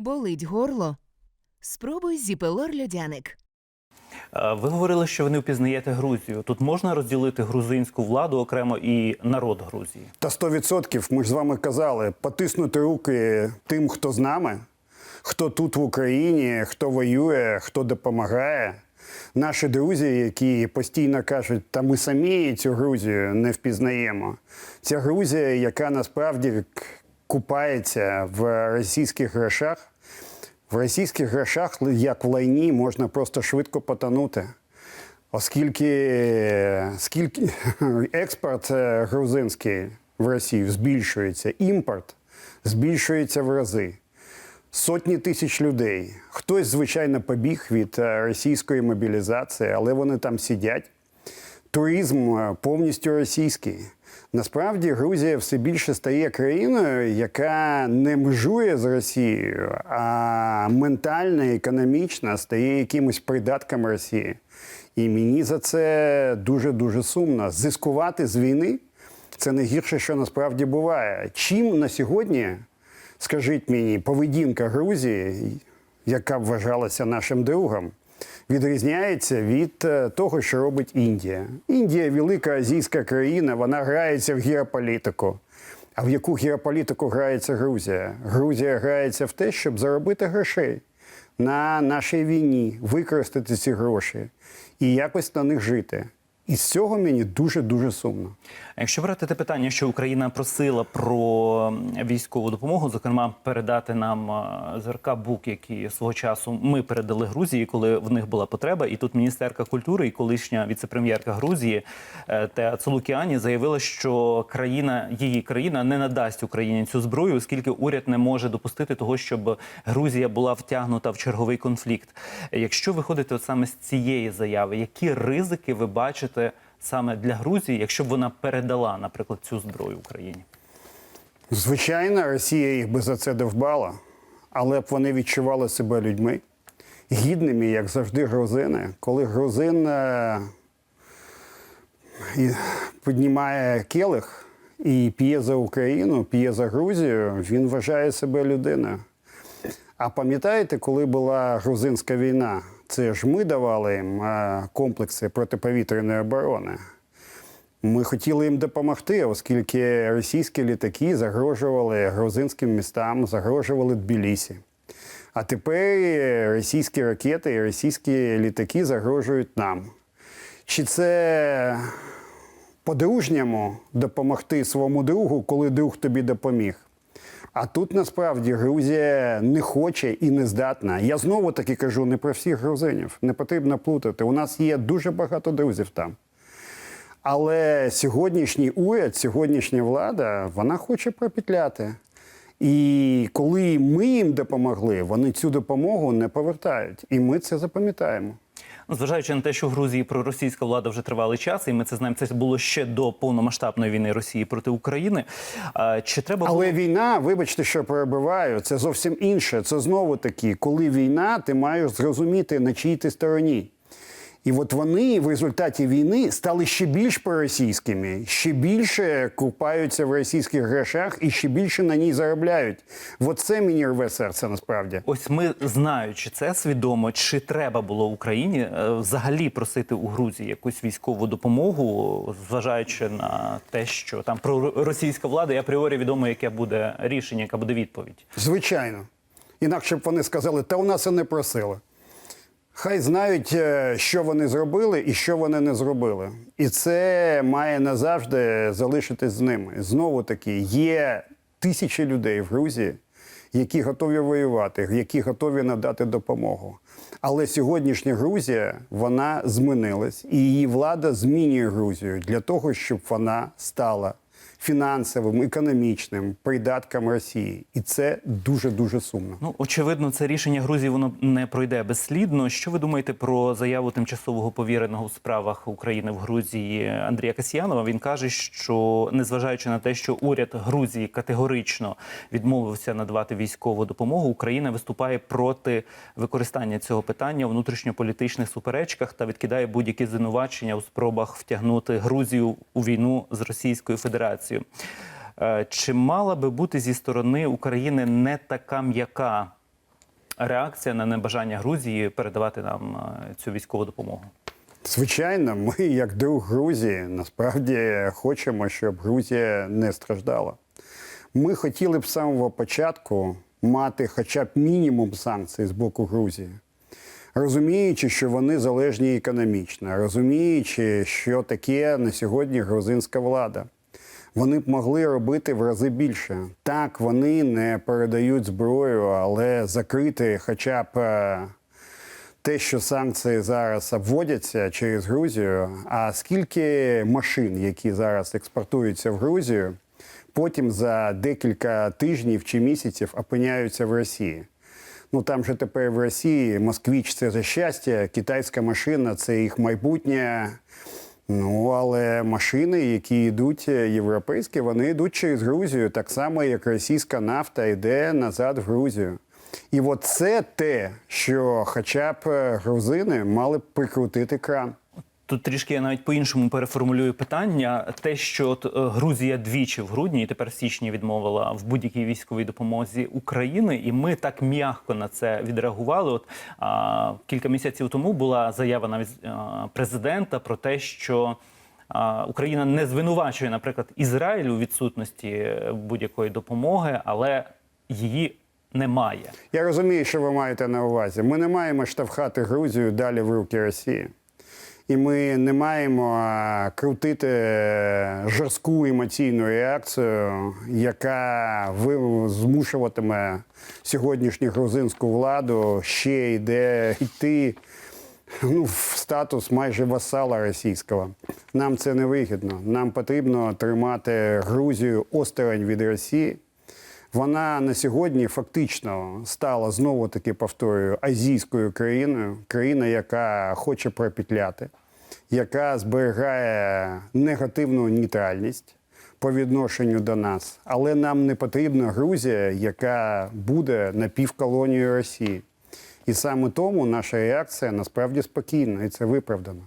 Болить горло? Спробуй зіпелор льодяник. Е, Ви говорили, що ви не впізнаєте Грузію. Тут можна розділити грузинську владу окремо і народ Грузії. Та 100% ми ж з вами казали, потиснути руки тим, хто з нами, хто тут в Україні, хто воює, хто допомагає. Наші друзі, які постійно кажуть, та ми самі цю Грузію не впізнаємо. Ця Грузія, яка насправді купається в російських грошах, в російських грошах, як в лайні, можна просто швидко потонути. Оскільки скільки, експорт е, грузинський в Росію збільшується, імпорт збільшується в рази. Сотні тисяч людей. Хтось, звичайно, побіг від е, російської мобілізації, але вони там сидять. Туризм е, повністю російський. Насправді Грузія все більше стає країною, яка не межує з Росією, а ментально, економічно стає якимось придатком Росії. І мені за це дуже дуже сумно. Зискувати з війни це найгірше, що насправді буває. Чим на сьогодні, скажіть мені, поведінка Грузії, яка вважалася нашим другом, відрізняється від е, того, що робить Індія. Індія велика азійська країна, вона грається в геополітику. А в яку геополітику грається Грузія? Грузія грається в те, щоб заробити грошей на нашій війні, використати ці гроші і якось на них жити. І з цього мені дуже дуже сумно. Якщо брати те питання, що Україна просила про військову допомогу, зокрема передати нам е, ЗРК БУК, які свого часу ми передали Грузії, коли в них була потреба. І тут міністерка культури і колишня віцепрем'єрка Грузії е, Теа Цолукіані заявила, що країна її країна не надасть Україні цю зброю, оскільки уряд не може допустити того, щоб Грузія була втягнута в черговий конфлікт. Якщо виходити от саме з цієї заяви, які ризики ви бачите? Саме для Грузії, якщо б вона передала, наприклад, цю зброю Україні. Звичайно, Росія їх би за це довбала, але б вони відчували себе людьми, гідними, як завжди, грузини. Коли грузин е, піднімає келих і п'є за Україну, п'є за Грузію, він вважає себе людиною. А пам'ятаєте, коли була грузинська війна? Це ж ми давали їм е, комплекси протиповітряної оборони. Ми хотіли їм допомогти, оскільки російські літаки загрожували грузинським містам, загрожували Тбілісі. А тепер російські ракети і російські літаки загрожують нам. Чи це по-дружньому допомогти своєму другу, коли друг тобі допоміг? А тут насправді Грузія не хоче і не здатна. Я знову таки кажу не про всіх грузинів. Не потрібно плутати. У нас є дуже багато друзів там. Але сьогоднішній уряд, сьогоднішня влада, вона хоче пропетляти. І коли ми їм допомогли, вони цю допомогу не повертають. І ми це запам'ятаємо. Ну, Зважаючи на те, що в Грузії проросійська влада вже тривалий час, і ми це знаємо, це було ще до повномасштабної війни Росії проти України. А, чи треба було... Але війна, вибачте, що перебиваю, це зовсім інше. Це знову таки, коли війна, ти маєш зрозуміти, на чиїй ти стороні. І от вони в результаті війни стали ще більш проросійськими, ще більше купаються в російських грошах і ще більше на ній заробляють. От це мені рве серце насправді. Ось ми знаючи це свідомо, чи треба було Україні е, взагалі просити у Грузії якусь військову допомогу, зважаючи на те, що там про російська влада і апріорі відомо, яке буде рішення, яка буде відповідь. Звичайно. Інакше б вони сказали, та у нас і не просили. Хай знають, е, що вони зробили і що вони не зробили. І це має назавжди залишитись з ними. Знову таки, є тисячі людей в Грузії, які готові воювати, які готові надати допомогу. Але сьогоднішня Грузія вона змінилась, і її влада змінює Грузію для того, щоб вона стала фінансовим, економічним придатком Росії. І це дуже дуже сумно. Ну очевидно, це рішення Грузії воно не пройде безслідно. Що ви думаєте про заяву тимчасового повіреного у справах України в Грузії Андрія Касьянова? Він каже, що незважаючи на те, що уряд Грузії категорично відмовився надавати військову допомогу, Україна виступає проти використання цього питання у внутрішньополітичних суперечках та відкидає будь-які звинувачення у спробах втягнути Грузію у війну з Російською Федерацією. Е, Чи мала би бути зі сторони України не така м'яка реакція на небажання Грузії передавати нам е, цю військову допомогу? Звичайно, ми, як друг Грузії, насправді хочемо, щоб Грузія не страждала. Ми хотіли б з самого початку мати хоча б мінімум санкцій з боку Грузії, розуміючи, що вони залежні економічно, розуміючи, що таке на сьогодні грузинська влада. Вони б могли робити в рази більше. Так, вони не передають зброю, але закрити хоча б. е, те, що санкції зараз обводяться через Грузію, а скільки машин, які зараз експортуються в Грузію, потім за декілька тижнів чи місяців опиняються в Росії. Ну там же тепер в Росії москвіч це за щастя, китайська машина це їх майбутнє. Ну, але машини, які йдуть е, європейські, вони йдуть через Грузію, так само, як російська нафта йде назад в Грузію. І от це те, що хоча б е, грузини мали б прикрутити кран. Тут трішки я навіть по-іншому переформулюю питання. Те, що от, е, Грузія двічі в грудні і тепер в січні відмовила в будь-якій військовій допомозі України, і ми так м'яко на це відреагували. От а, кілька місяців тому була заява навіть а, президента про те, що а, Україна не звинувачує, наприклад, Ізраїль у відсутності е, будь-якої допомоги, але її немає. Я розумію, що ви маєте на увазі. Ми не маємо штовхати Грузію далі в руки Росії. І ми не маємо крутити е, жорстку емоційну реакцію, яка змушуватиме сьогоднішню грузинську владу ще йде йти ну, в статус майже васала російського. Нам це не вигідно. Нам потрібно тримати Грузію осторонь від Росії. Вона на сьогодні фактично стала знову таки повторюю азійською країною, країна, яка хоче пропетляти, яка зберігає негативну нейтральність по відношенню до нас. Але нам не потрібна Грузія, яка буде напівколонією Росії. І саме тому наша реакція насправді спокійна, і це виправдано.